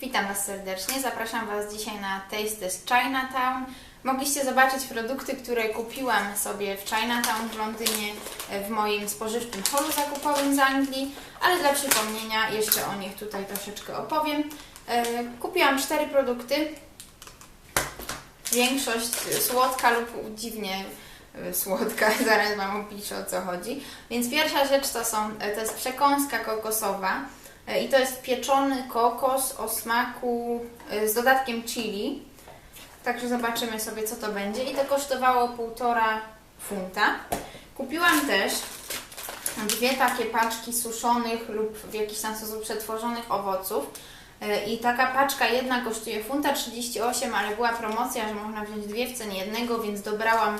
Witam Was serdecznie. Zapraszam Was dzisiaj na Taste z Chinatown. Mogliście zobaczyć produkty, które kupiłam sobie w Chinatown w Londynie w moim spożywczym holu zakupowym z Anglii, ale dla przypomnienia jeszcze o nich tutaj troszeczkę opowiem. E, Kupiłam cztery produkty. Większość słodka lub dziwnie e, słodka, zaraz Wam opiszę o co chodzi. Więc pierwsza rzecz to, są, e, to jest przekąska kokosowa. E, I to jest pieczony kokos o smaku e, z dodatkiem chili. Także zobaczymy sobie, co to będzie. I to kosztowało półtora funta. Kupiłam też dwie takie paczki suszonych lub w jakiś tam sposób przetworzonych owoców. E, I taka paczka jedna kosztuje funta 38, ale była promocja, że można wziąć dwie w cenie jednego, więc dobrałam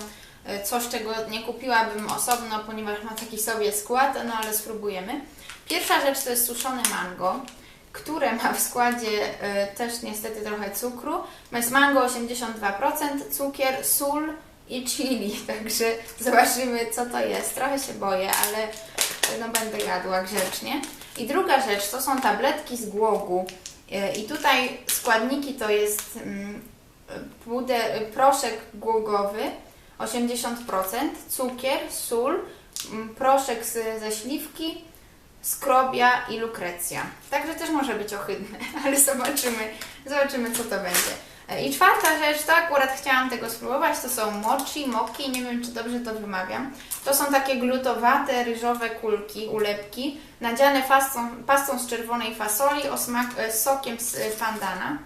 coś, czego nie kupiłabym osobno, ponieważ ma taki sobie skład, no ale spróbujemy. Pierwsza rzecz to jest suszone mango, które ma w składzie e, też niestety trochę cukru. Jest mango 82%, cukier, sól i chili, także zobaczymy co to jest. Trochę się boję, ale e, no będę jadła grzecznie. I druga rzecz to są tabletki z głogu. E, I tutaj składniki to jest mm, puder, proszek głogowy 80%, cukier, sól, mm, proszek ze śliwki, skrobia i lukrecja. Także też może być ohydne, ale zobaczymy, zobaczymy co to będzie. E, I czwarta rzecz, to akurat chciałam tego spróbować, to są mochi, moki, nie wiem czy dobrze to wymawiam. To są takie glutowate, ryżowe kulki, ulepki, nadziane pastą, pastą z czerwonej fasoli o smak, e, sokiem z e, pandana.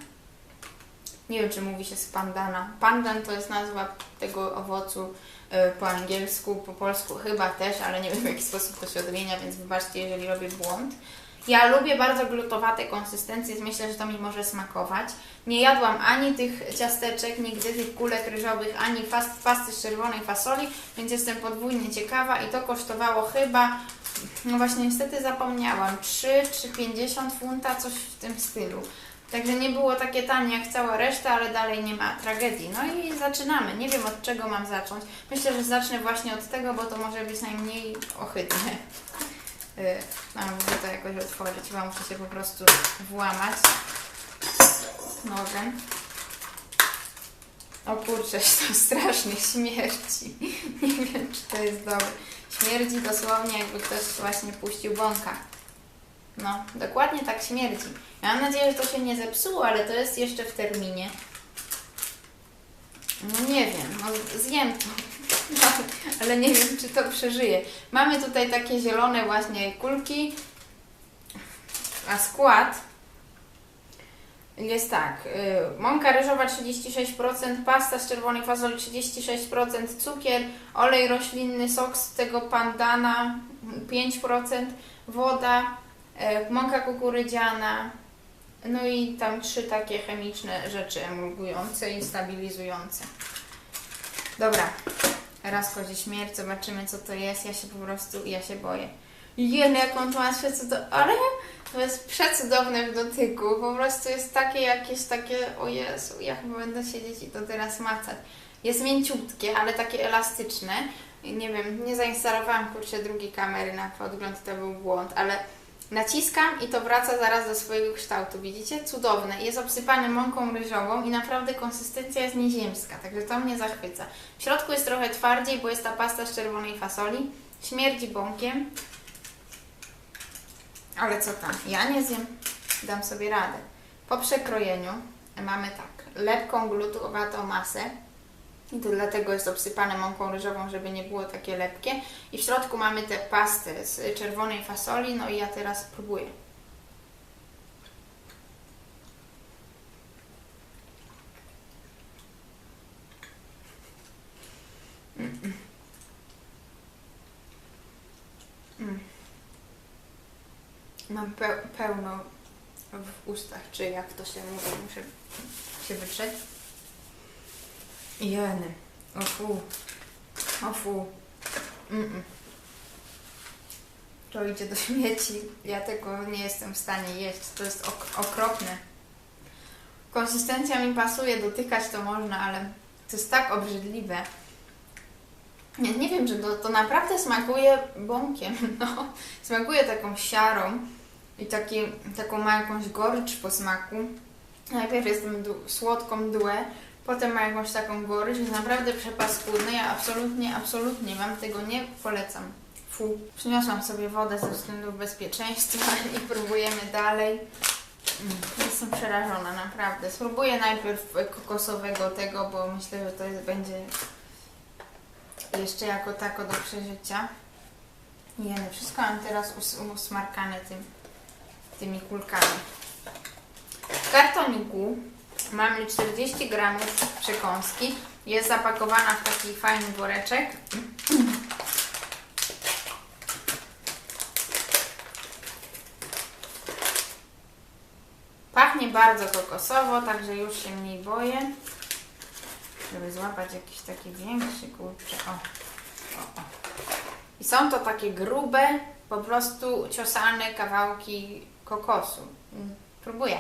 Nie wiem, czy mówi się z pandana. Pandan to jest nazwa tego owocu po angielsku, po polsku chyba też, ale nie wiem w jaki sposób to się odmienia, więc wybaczcie, jeżeli robię błąd. Ja lubię bardzo glutowate konsystencje, myślę, że to mi może smakować. Nie jadłam ani tych ciasteczek, nigdy tych kulek ryżowych, ani fast, pasty z czerwonej fasoli, więc jestem podwójnie ciekawa i to kosztowało chyba, no właśnie niestety zapomniałam, 3 czy 50 funta, coś w tym stylu. Także nie było takie tanie jak cała reszta, ale dalej nie ma tragedii. No i zaczynamy. Nie wiem od czego mam zacząć. Myślę, że zacznę właśnie od tego, bo to może być najmniej ohydne. Yy, No, muszę to jakoś otworzyć, chyba muszę się po prostu włamać nożem. O kurczę, to strasznie śmierci. Nie wiem, czy to jest dobre. Śmierdzi dosłownie, jakby ktoś właśnie puścił bąka. No, dokładnie tak śmierdzi. Ja mam nadzieję, że to się nie zepsuło, ale to jest jeszcze w terminie. No nie wiem, no zjem to. No, ale nie wiem, czy to przeżyje. Mamy tutaj takie zielone właśnie kulki, a skład jest tak. y, Mąka ryżowa 36%, pasta z czerwonej fasoli 36%, cukier, olej roślinny, sok z tego pandana 5%, woda, mąka kukurydziana, no i tam trzy takie chemiczne rzeczy emulgujące i stabilizujące. Dobra, raz chodzi śmierć, zobaczymy co to jest. Ja się po prostu, ja się boję. Jeny, jak on to ma przecudowne, ale to jest przecudowne w dotyku. Po prostu jest takie jakieś takie, o Jezu, ja chyba będę siedzieć i to teraz macać. Jest mięciutkie, ale takie elastyczne. Nie wiem, nie zainstalowałam kurczę drugiej kamery na podgląd, to był błąd, ale naciskam i to wraca zaraz do swojego kształtu. Widzicie? Cudowne. Jest obsypany mąką ryżową i naprawdę konsystencja jest nieziemska, także to mnie zachwyca. W środku jest trochę twardziej, bo jest ta pasta z czerwonej fasoli. Śmierdzi bąkiem. Ale co tam? Ja nie zjem. Dam sobie radę. Po przekrojeniu mamy tak, lepką glutowatą masę. I to dlatego jest obsypane mąką ryżową, żeby nie było takie lepkie. I w środku mamy tę pastę z czerwonej fasoli. No i ja teraz próbuję. Mam pe- pełno w ustach, czy jak to się mówi, muszę się wytrzeć. Jeny. O fu. O fu. Mm-mm. To idzie do śmieci. Ja tego nie jestem w stanie jeść. To jest ok- okropne. Konsystencja mi pasuje, dotykać to można, ale to jest tak obrzydliwe. Nie, nie wiem, że to, to naprawdę smakuje bąkiem. No, smakuje taką siarą. i taki, taką ma jakąś gorycz po smaku. Najpierw jest tą du- słodką mdłę, potem ma jakąś taką gorycz, jest naprawdę przepaskudny. Ja absolutnie, absolutnie Wam tego nie polecam. Fu. Przyniosłam sobie wodę ze względów bezpieczeństwa i próbujemy dalej. Mm, Jestem przerażona, naprawdę. Spróbuję najpierw kokosowego tego, bo myślę, że to jest, będzie jeszcze jako tako do przeżycia. Jeny, wszystko mam teraz us usmarkane tym, tymi kulkami. W kartoniku mamy 40 gramów przekąski. Jest zapakowana w taki fajny woreczek. Pachnie bardzo kokosowo, także już się mniej boję. Żeby złapać jakiś taki większy, kurczę, o. o, o. I są to takie grube, po prostu ciosane kawałki kokosu. Mm, Próbuję.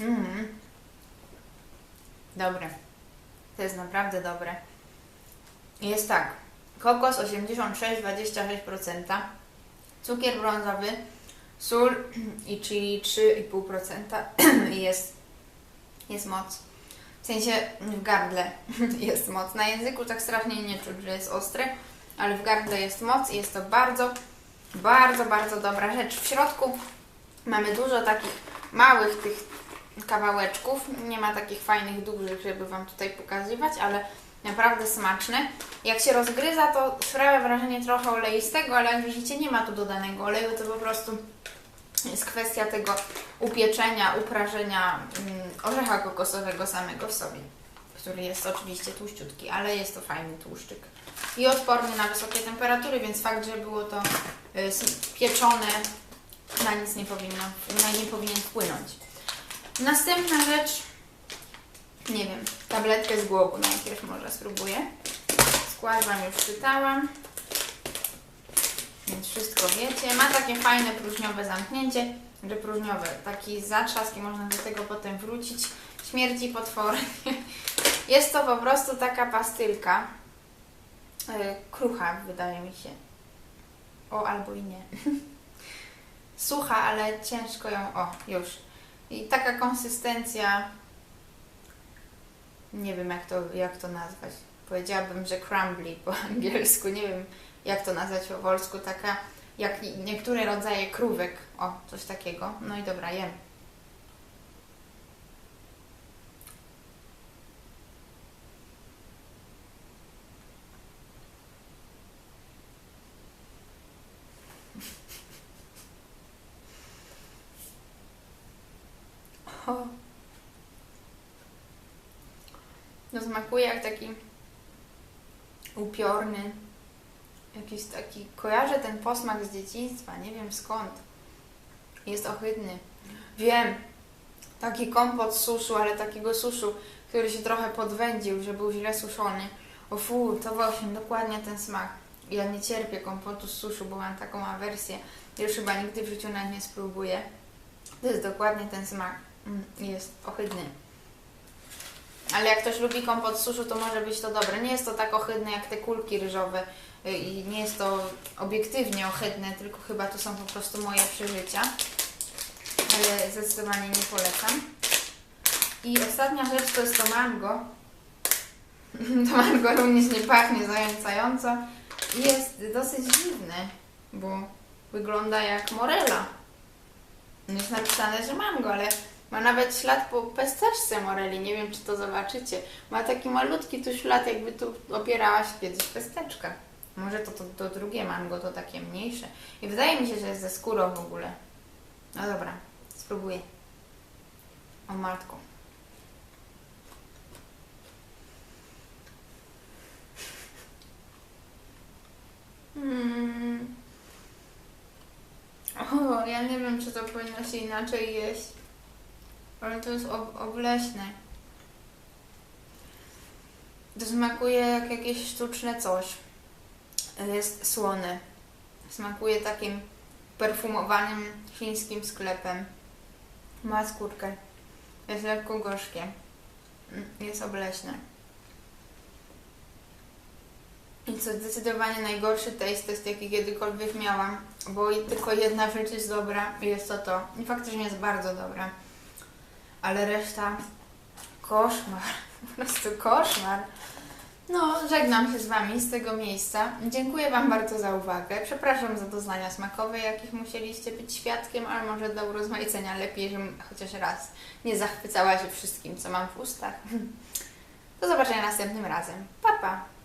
Mm. Dobre. To jest naprawdę dobre. Jest tak. Kokos 86-26%, cukier brązowy, sól i chili 3,5% i jest, jest moc. W sensie w gardle jest moc. Na języku tak strasznie nie czuć, że jest ostre, ale w gardle jest moc i jest to bardzo, bardzo, bardzo dobra rzecz. W środku mamy dużo takich małych tych kawałeczków. Nie ma takich fajnych, dużych, żeby Wam tutaj pokazywać, ale naprawdę smaczne. Jak się rozgryza, to sprawia wrażenie trochę oleistego, ale jak widzicie, nie ma tu dodanego oleju, to po prostu jest kwestia tego upieczenia, uprażenia mm, orzecha kokosowego samego w sobie, który jest oczywiście tłuściutki, ale jest to fajny tłuszczyk i odporny na wysokie temperatury, więc fakt, że było to y, pieczone, na nic nie powinno, na nie powinien wpłynąć. Następna rzecz, nie wiem, tabletkę z głowu najpierw może spróbuję. Skład Wam już czytałam. Więc wszystko wiecie. Ma takie fajne próżniowe zamknięcie, że próżniowe, taki zatrzask i można do tego potem wrócić. Śmierci potwornie. Jest to po prostu taka pastylka. Yy, krucha, wydaje mi się. O, albo i nie. Sucha, ale ciężko ją. O, już. I taka konsystencja. Nie wiem, jak to, jak to nazwać. Powiedziałabym, że crumbly po angielsku. Nie wiem, jak to nazwać po polsku, taka jak niektóre rodzaje krówek, o, coś takiego. No i dobra, jem. O. No smakuje jak taki upiorny, Jakiś taki, kojarzę ten posmak z dzieciństwa, nie wiem skąd. Jest ohydny. Wiem, taki kompot suszu, ale takiego suszu, który się trochę podwędził, że był źle suszony. O fu, to właśnie dokładnie ten smak. Ja nie cierpię kompotu z suszu, bo mam taką awersję. Już chyba nigdy w życiu na nie spróbuję. To jest dokładnie ten smak. Mm, Jest ohydny. Ale jak ktoś lubi kompot suszu, to może być to dobre. Nie jest to tak ohydne jak te kulki ryżowe y, i nie jest to obiektywnie ohydne, tylko chyba to są po prostu moje przeżycia. Ale zdecydowanie nie polecam. I ostatnia rzecz to jest to mango. To mango również nie pachnie zającająco jest dosyć dziwne, bo wygląda jak morela. Jest napisane, że mango, ale ma nawet ślad po pesteczce moreli. Nie wiem, czy to zobaczycie. Ma taki malutki tu ślad, jakby tu opierała się kiedyś pesteczka. Może to, to, to drugie mango, to takie mniejsze. I wydaje mi się, że jest ze skórą w ogóle. No dobra, spróbuję. O matko. Mm. O, ja nie wiem, czy to powinno się inaczej jeść. Ale to jest ob- obleśne. To smakuje jak jakieś sztuczne coś. Jest słone. Smakuje takim perfumowanym chińskim sklepem. Ma skórkę. Jest lekko gorzkie. Mm, Jest obleśne. I co zdecydowanie najgorszy taste test, jaki kiedykolwiek miałam, bo tylko jedna rzecz jest dobra i jest to to. I faktycznie jest bardzo dobra. Ale reszta koszmar. Po prostu koszmar. No, żegnam się z Wami z tego miejsca. Dziękuję Wam bardzo za uwagę. Przepraszam za doznania smakowe, jakich musieliście być świadkiem, ale może do urozmaicenia lepiej, żebym chociaż raz nie zachwycała się wszystkim, co mam w ustach. Do zobaczenia następnym razem. Pa, pa!